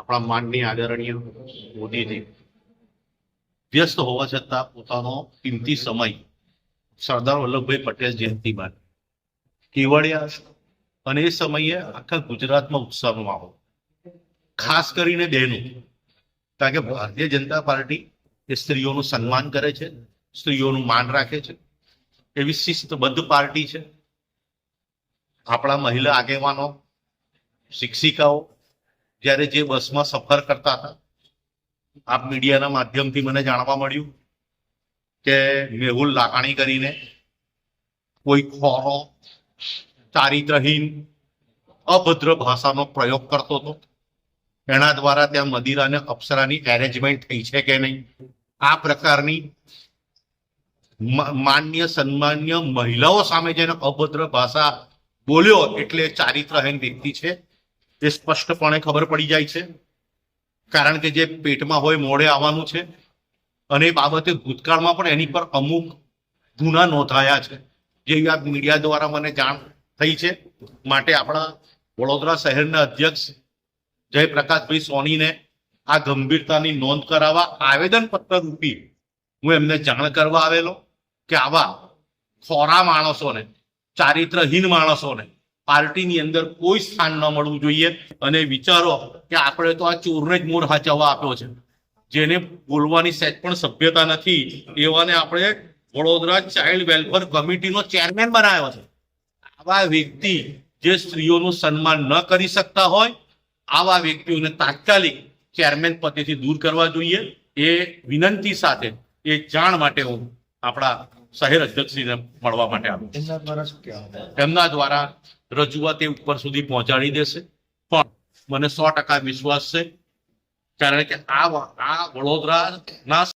આપણા માનની આદરણીય મોદીજી, વ્યસ્ત હોવા છતાં પોતાનો કિંમતી સમય સરદાર વલ્લભભાઈ પટેલ જયંતિ માટે કેવડિયા અને એ સમયે આખા ગુજરાતમાં ઉત્સાહનો માહોલ. ખાસ કરીને બહેનો કારણ કે ભારતીય જનતા પાર્ટી એ સ્ત્રીઓનું સન્માન કરે છે, સ્ત્રીઓનું માન રાખે છે. એવી શિસ્તબદ્ધ પાર્ટી છે. આપણા મહિલા આગેવાનો, શિક્ષિકાઓ જ્યારે જે બસમાં સફર કરતા હતા, આપ મીડિયાના માધ્યમથી મને જાણવા મળ્યું કે મેહુલ લાકાણી કરીને કોઈ ખોરો ચારિત્રહીન, અભદ્ર ભાષાનો પ્રયોગ કરતો હતો. એના દ્વારા ત્યાં મદિરા અને અપ્સરાની એરેન્જમેન્ટ થઈ છે કે નહીં? આ પ્રકારની માન્ય, સન્માન્ય મહિલાઓ સામે જેને અભદ્ર ભાષા બોલ્યો, એટલે ચારિત્રહીન વ્યક્તિ છે એ સ્પષ્ટપણે ખબર પડી જાય છે. કારણ કે જે પેટમાં હોય મોડે આવવાનું છે. અને એ બાબતે ભૂતકાળમાં પણ એની પર અમુક ગુના નોંધાયા છે. જે આ મીડિયા દ્વારા મને જાણ થઈ છે. માટે આપણા વડોદરા શહેરના અધ્યક્ષ જયપ્રકાશભાઈ સોનીને આ ગંભીરતાની નોંધ કરાવવા આવેદન પત્ર રૂપી હું એમને જાણ કરવા આવેલો કે આવા ખોરા માણસોને, ચારિત્રહીન માણસોને પાર્ટીની અંદર કોઈ સ્થાન ન મળવું જોઈએ અને વિચારો કે આપણે તો આ ચોરને જ મોર હાચવવા આપ્યો છે. જેને બોલવાની સેજ પણ સભ્યતા નથી એવાને આપણે વડોદરા ચાઇલ્ડ વેલફેર કમિટીનો ચેરમેન બનાવ્યો છે. આવા વ્યક્તિ જે સ્ત્રીઓનું સન્માન ન કરી શકતા હોય આવા વ્યક્તિઓને તાત્કાલિક ચેરમેન પદેથી દૂર કરવા જોઈએ. એ વિનંતી સાથે એ જાણ માટે હું આપણા શહેર અધ્યક્ષ મળવા માટે આવ્યો એમના દ્વારા રજૂઆત એ ઉપર સુધી પહોંચાડી દેશે. પણ મને સો ટકા વિશ્વાસ છે. કારણ કે આ આ આ વડોદરાના